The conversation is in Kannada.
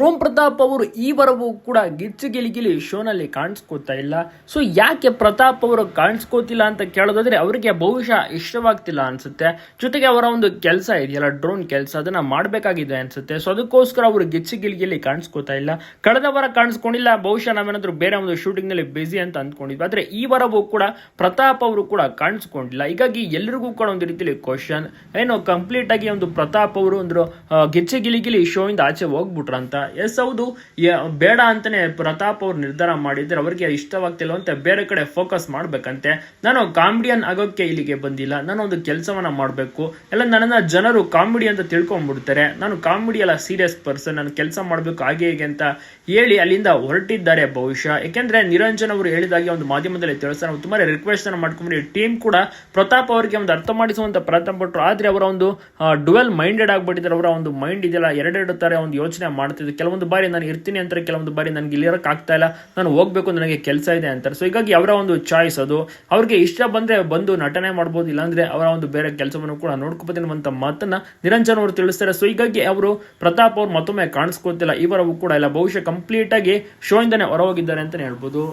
ರೋಮ್ ಪ್ರತಾಪ್ ಅವರು ಈ ವರವೂ ಕೂಡ ಗಿಚ್ಚು ಗಿಲಿಗಿಲಿ ಶೋನಲ್ಲಿ ಕಾಣಿಸ್ಕೋತಾ ಇಲ್ಲ. ಸೊ ಯಾಕೆ ಪ್ರತಾಪ್ ಅವರು ಕಾಣಿಸ್ಕೋತಿಲ್ಲ ಅಂತ ಕೇಳೋದಾದ್ರೆ ಅವರಿಗೆ ಬಹುಶಃ ಇಷ್ಟವಾಗ್ತಿಲ್ಲ ಅನ್ಸುತ್ತೆ. ಜೊತೆಗೆ ಅವರ ಒಂದು ಕೆಲಸ ಇದೆಯಲ್ಲ, ಡ್ರೋನ್ ಕೆಲಸ, ಅದನ್ನ ಮಾಡಬೇಕಾಗಿದೆ ಅನ್ಸುತ್ತೆ. ಸೊ ಅದಕ್ಕೋಸ್ಕರ ಅವರು ಗಿಚ್ಚು ಗಿಲಿಗಿಲಿ ಕಾಣಿಸ್ಕೋತಾ ಇಲ್ಲ. ಕಳೆದ ವಾರ ಕಾಣಿಸ್ಕೊಂಡಿಲ್ಲ, ಬಹುಶಃ ನಾವೇನಾದ್ರೂ ಬೇರೆ ಒಂದು ಶೂಟಿಂಗ್ನಲ್ಲಿ ಬಿಸಿ ಅಂತ ಅಂದ್ಕೊಂಡಿದ್ವಿ. ಆದ್ರೆ ಈ ವಾರವೂ ಕೂಡ ಪ್ರತಾಪ್ ಅವರು ಕೂಡ ಕಾಣಿಸ್ಕೊಂಡಿಲ್ಲ. ಹೀಗಾಗಿ ಎಲ್ಲರಿಗೂ ಕೂಡ ಒಂದು ರೀತಿಯಲ್ಲಿ ಕ್ವಶನ್ ಏನೋ ಕಂಪ್ಲೀಟ್ ಆಗಿ ಒಂದು ಪ್ರತಾಪ್ ಅವರು ಒಂದು ಗಿಚ್ಚು ಗಿಲಿಗಿಲಿ ಶೋ ಇಂದ ಆಚೆ ಹೋಗ್ಬಿಟ್ರಂತ ಎಸ್ ಹೌದು ಬೇಡ ಅಂತಾನೆ ಪ್ರತಾಪ್ ಅವ್ರು ನಿರ್ಧಾರ ಮಾಡಿದ್ರೆ ಅವರಿಗೆ ಇಷ್ಟವಾಗ್ತಿಲ್ಲ ಅಂತ ಬೇರೆ ಕಡೆ ಫೋಕಸ್ ಮಾಡ್ಬೇಕಂತೆ. ನಾನು ಕಾಮಿಡಿಯನ್ ಆಗೋಕ್ಕೆ ಇಲ್ಲಿಗೆ ಬಂದಿಲ್ಲ. ನಾನು ಒಂದು ಕೆಲಸವನ್ನ ಮಾಡಬೇಕು. ಎಲ್ಲ ನನ್ನ ಜನರು ಕಾಮಿಡಿ ಅಂತ ತಿಳ್ಕೊಂಡ್ಬಿಡ್ತಾರೆ. ನಾನು ಕಾಮಿಡಿ ಅಲ್ಲ ಸೀರಿಯಸ್ ಪರ್ಸನ್ ನಾನು ಕೆಲಸ ಮಾಡಬೇಕು ಹಾಗೆ ಹೀಗೆ ಅಂತ ಹೇಳಿ ಅಲ್ಲಿಂದ ಹೊರಟಿದ್ದಾರೆ ಬಹುಶಃ. ಯಾಕೆಂದ್ರೆ ನಿರಂಜನ್ ಅವರು ಹೇಳಿದಾಗೆ ಒಂದು ಮಾಧ್ಯಮದಲ್ಲಿ ತಿಳಿಸ್ತಾರೆ. ನಾವು ತುಂಬಾ ರಿಕ್ವೆಸ್ಟ್ ಅನ್ನ ಮಾಡ್ಕೊಂಡ್ರಿ ಟೀಮ್ ಕೂಡ ಪ್ರತಾಪ್ ಅವರಿಗೆ ಒಂದು ಅರ್ಥ ಮಾಡಿಸುವಂತ ಪ್ರಯತ್ನ ಪಟ್ಟರು ಆದ್ರೆ ಅವರ ಒಂದು ಡುವೆಲ್ ಮೈಂಡೆಡ್ ಆಗ್ಬಿಟ್ಟಿದ್ದಾರೆ. ಅವರ ಒಂದು ಮೈಂಡ್ ಇದೆಯಲ್ಲ, ಎರಡೆರಡು ತರ ಒಂದು ಯೋಚನೆ ಮಾಡ್ತಿದ್ರು ಕೆಲವೊಂದು ಬಾರಿ ನಾನು ಇರ್ತೀನಿ ಅಂತಾರೆ, ಕೆಲವೊಂದು ಬಾರಿ ನನಗೆ ಇಲ್ಲಿರೋಕೆ ಆಗ್ತಾ ಇಲ್ಲ, ನಾನು ಹೋಗ್ಬೇಕು ನನಗೆ ಕೆಲಸ ಇದೆ ಅಂತಾರೆ. ಸೊ ಹೀಗಾಗಿ ಅವರ ಒಂದು ಚಾಯ್ಸ್ ಅದು. ಅವ್ರಿಗೆ ಇಷ್ಟ ಬಂದರೆ ಬಂದು ನಟನೆ ಮಾಡ್ಬೋದು, ಇಲ್ಲಾಂದರೆ ಅವರ ಒಂದು ಬೇರೆ ಕೆಲಸವನ್ನು ಕೂಡ ನೋಡ್ಕೋಬೋದು ಅಂತ ಮಾತನ್ನು ನಿರಂಜನ್ ಅವರು ತಿಳಿಸ್ತಾರೆ. ಸೊ ಹೀಗಾಗಿ ಅವರು ಪ್ರತಾಪ್ ಅವ್ರು ಮತ್ತೊಮ್ಮೆ ಕಾಣಿಸ್ಕೋತಿಲ್ಲ. ಇವರವು ಕೂಡ ಇಲ್ಲ. ಬಹುಶಃ ಕಂಪ್ಲೀಟಾಗಿ ಶೋ ಇಂದನೇ ಹೊರ ಹೋಗಿದ್ದಾರೆ ಅಂತಲೇ ಹೇಳ್ಬೋದು.